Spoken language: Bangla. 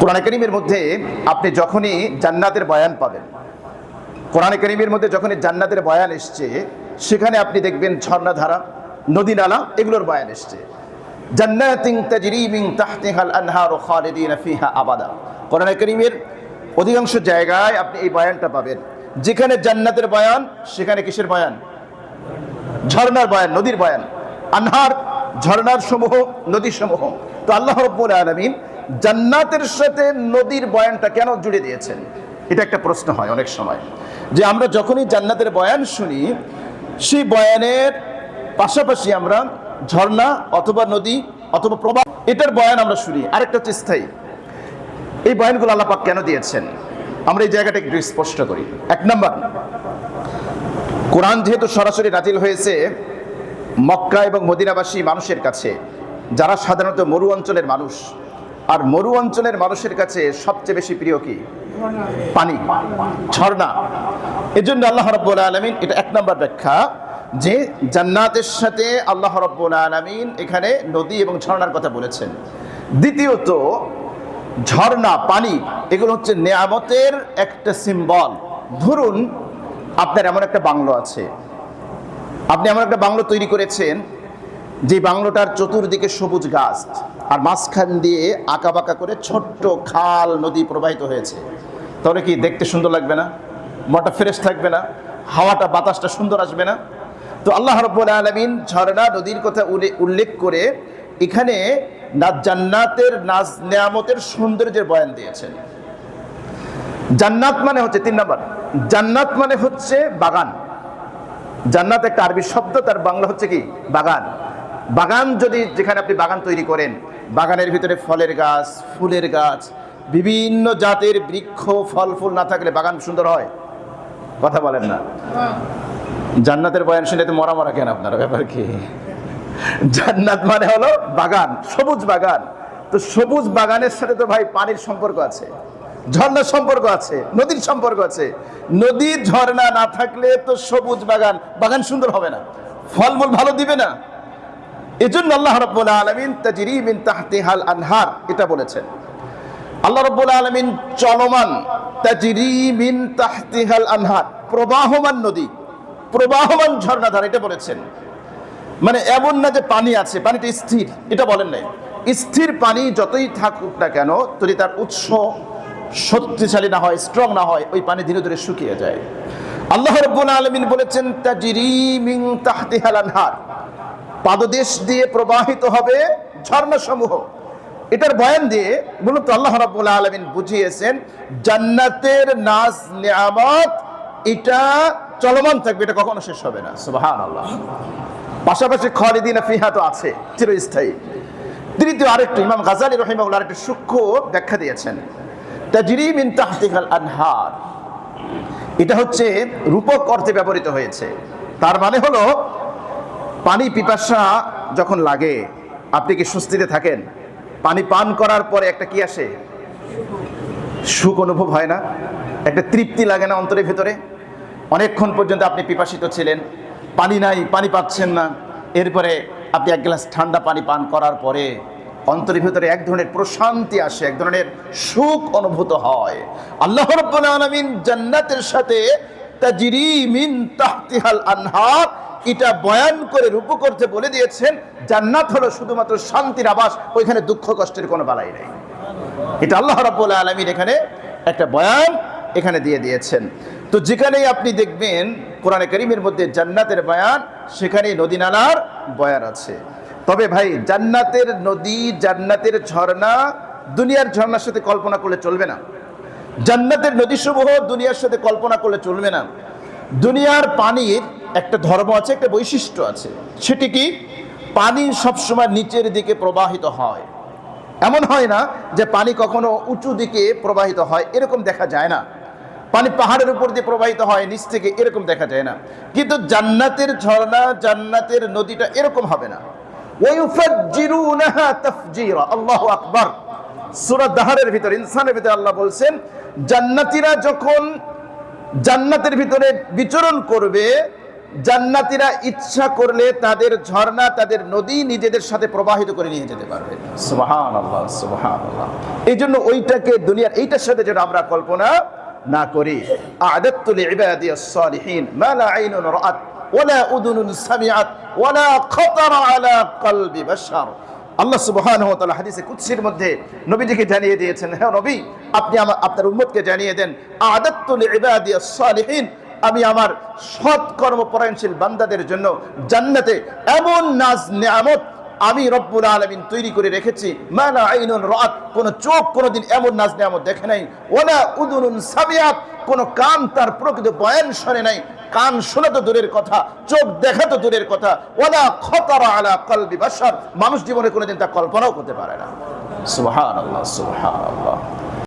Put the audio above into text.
কোরআন করিমের মধ্যে আপনি যখনই জান্নাতের বয়ান পাবেন, কোরআন করিমের মধ্যে যখনই জান্নাতের বয়ান এসছে, সেখানে আপনি দেখবেন ঝর্ণাধারা নদী নালা, এগুলোর বয়ান এসছে। জান্নাতিন তাজরি মিন তাহতিহাল করিমের অধিকাংশ জায়গায় আপনি এই বয়ানটা পাবেন। যেখানে জান্নাতের বয়ান, সেখানে কিসের বয়ান? ঝর্ণার বয়ান, নদীর বয়ান। আনহার ঝর্ণার সমূহ নদী সমূহ। তো আল্লাহ রব্বুল আলমিন জান্নাতের সাথে নদীর বয়ানটা কেন জুড়ে দিয়েছেন? এটা একটা প্রশ্ন হয় অনেক সময়। যে আমরা যখনই জান্নাতের বয়ান শুনি, সেই বয়ানের পাশাপাশি আমরা ঝর্ণা অথবা নদী অথবা প্রবাহ, এটার বয়ান আমরা শুনি। আরেকটা হচ্ছে স্থায়ী। এই বয়ানগুলো আল্লাপাক কেন দিয়েছেন? আমরা এই জায়গাটা একটু স্পষ্ট করি। এক নম্বর, কোরআন যেহেতু সরাসরি নাজিল হয়েছে মক্কা এবং মদিনাবাসী মানুষের কাছে, যারা সাধারণত মরু অঞ্চলের মানুষ আর মরু অঞ্চলের মানুষের কাছে সবচেয়ে বেশি প্রিয় কি? পানি, ঝর্ণা। এজন্য আল্লাহ রব্বুল আলমিন, এটা এক নম্বর ব্যাখ্যা, যে জান্নাতের সাথে আল্লাহ রব্বুল আলমিন এখানে নদী এবং ঝর্ণার কথা বলেছেন। দ্বিতীয়ত, ঝর্ণা, পানি, এগুলো হচ্ছে নেয়ামতের একটা সিম্বল ধরুন, আপনার এমন একটা বাংলো আছে। আপনি এমন একটা বাংলো তৈরি করেছেন যে বাংলোটার চতুর্দিকে সবুজ গাছ, আর মাঝখান দিয়ে আঁকা বাঁকা করে ছোট্ট খাল, নদী প্রবাহিত হয়েছে। তাহলে কি দেখতে সুন্দর লাগবে না? মনটা ফ্রেশ থাকবে না? হাওয়াটা, বাতাসটা সুন্দর আসবে না? তো আল্লাহ রব্বুল আলমিন ঝর্ণা নদীর কথা উল্লে- উল্লেখ করে এখানে না জান্নাতের নাজ নেয়ামতের সৌন্দর্যের বয়ান দিয়েছেন। জান্নাত মানে হচ্ছে, তিন নম্বর, জান্নাত মানে হচ্ছে বাগান। জান্নাত একটা আরবি শব্দ, তার বাংলা হচ্ছে কি? বাগান। বাগান যদি যেখানে আপনি বাগান তৈরি করেন, বাগানের ভিতরে ফলের গাছ, ফুলের গাছ, বিভিন্ন জাতের বৃক্ষ, ফল, ফুল না থাকলে বাগান সুন্দর হয়? কথা বলেন না। জান্নাতের বয়ান শুনে তো মরা মরা কেন আপনার? ব্যাপার কি? জান্নাত মানে হলো বাগান, সবুজ বাগান। তো সবুজ বাগানের সাথে তো ভাই পানির সম্পর্ক আছে, ঝর্ণার সম্পর্ক আছে, নদীর সম্পর্ক আছে। নদী ঝর্ণা না থাকলে তো সবুজ বাগান বাগান সুন্দর হবে না। ফলমূল ভালো দিবে না। এজন্য আল্লাহ রব্বুল আলমিন মিন তাহতিহাল আনহার এটা বলেছেন। আল্লাহ রব্বুল আলমিন চলমান তাজরি মিন তাহতিহাল আনহার, প্রবাহমান নদী, প্রবাহমান ঝর্ণাধার এটা বলেছেন। মানে এমন না যে পানি আছে, পানিটা স্থির, এটা বলেন নাই। স্থির পানি যতই থাকুক না কেন, যদি তার উৎস শক্তিশালী না হয় স্ট্রং না হয়, ওই পানি ধীরে ধীরে শুকিয়ে যায়। আল্লাহ রব্বুল আলমিন বলেছেন, তাজিরি মিন তাহতিহাল আনহার পাদদেশ দিয়ে প্রবাহিত হবে ঝর্ণা সমূহ এটার বয়ান দিয়ে মূলত আল্লাহ রাব্বুল আলামিন বুঝিয়েছেন, জান্নাতের নাজ নিয়ামত, এটা চলমান থাকবে, এটা কখনো শেষ হবে না। সুবহানাল্লাহ। পাশাপাশি খালিদিন ফিহা তো আছে, চিরস্থায়ী। তৃতীয় আরেকটু, ইমাম গাজালি রহিমাউল্লাহ আরেকটু সূক্ষ্ম ব্যাখ্যা দিয়েছেন, তাজরি মিন তাহতিহাল আনহার। এটা হচ্ছে রূপক অর্থে ব্যবহৃত হয়েছে। তার মানে হলো পানি পিপাসা যখন লাগে, আপনি কি স্বস্তিতে থাকেন? পানি পান করার পরে একটা কি আসে? সুখ অনুভব হয় না? একটা তৃপ্তি লাগে না অন্তরের ভেতরে? অনেকক্ষণ পর্যন্ত আপনি পিপাসিত ছিলেন, পানি নাই, পানি পাচ্ছেন না। এরপরে আপনি এক গ্লাস ঠান্ডা পানি পান করার পরে অন্তরের ভিতরে এক ধরনের প্রশান্তি আসে, এক ধরনের সুখ অনুভূত হয়। আল্লাহ রাব্বুল আলামিন জান্নাতের সাথে তাজরি মিন তাহতিহাল আনহার এটা বয়ান করে রূপ করতে বলে দিয়েছেন, জান্নাত হলো শুধুমাত্র শান্তির আবাস, ওইখানে দুঃখ কষ্টের কোনো বালাই নেই। এটা আল্লাহ রাব্বুল আলামিন এখানে একটা বয়ান এখানে দিয়ে দিয়েছেন। তো যেখানেই আপনি দেখবেন কোরআনে করিমের মধ্যে জান্নাতের বয়ান, সেখানেই নদী নালার বয়ান আছে। তবে ভাই, জান্নাতের নদী, জান্নাতের ঝর্ণা, দুনিয়ার ঝর্ণার সাথে কল্পনা করলে চলবে না। জান্নাতের নদীসমূহ দুনিয়ার সাথে কল্পনা করলে চলবে না। দুনিয়ার পানির একটা ধর্ম আছে, একটা বৈশিষ্ট্য আছে। সেটি কি? পানি সবসময় নিচের দিকে প্রবাহিত হয়। এমন হয় না যে পানি কখনো উঁচু দিকে প্রবাহিত হয়, এরকম দেখা যায় না। পানি পাহাড়ের উপর দিয়ে প্রবাহিত হয়, নিচ থেকে এরকম দেখা যায় না। কিন্তু জান্নাতের ঝর্ণা, জান্নাতের নদীটা এরকম হবে না। আল্লাহু দাহারের ভিতর, ইনসানের ভিতরে আল্লাহ বলছেন, জান্নাতীরা যখন জান্নাতের ভিতরে বিচরণ করবে জান্নাতীরা ইচ্ছা করলে তাদের ঝর্ণা, তাদের নদী নিজেদের সাথে প্রবাহিত করে নিয়ে যেতে পারবে। এই জন্য ওইটাকে দুনিয়ার, এইটার সাথে যেন আমরা কল্পনা না করি। আদাত্তুল ইবাদিয়াস সালিহিন মা লা আইনুন রাআত ওয়ালা উদুনুন সামিআত ওয়ালা খাতারা আলা কলবি বাশার। আল্লাহ মধ্যে নবীজিকে জানিয়ে দিয়েছেন হ্যাঁ নবী, আপনি আমার আপনার উম্মতকে জানিয়ে দেন আদাত্তুল ইবাদিয়াস সালিহিন আমি আমার সৎ কর্মপরায়ণশীল বান্দাদের জন্য জান্নাতে এমন নাজ নিয়ামত আমি রব্বুল আলমিন তৈরি করে রেখেছি। আইনুন রাত কোন চোখ কোনোদিন এমন নাজ নিয়ামত দেখে নাই। ওলা উদুনুন সামিয়াত কোন কান তার প্রকৃত বয়ান শোনে নাই। কান শোনা তো দূরের কথা, চোখ দেখা তো দূরের কথা। ওলা খতারা আলা কলবি বাসার মানুষ জীবনে কোনোদিন তা কল্পনাও করতে পারে না। সুবহানাল্লাহ সুবহানাল্লাহ।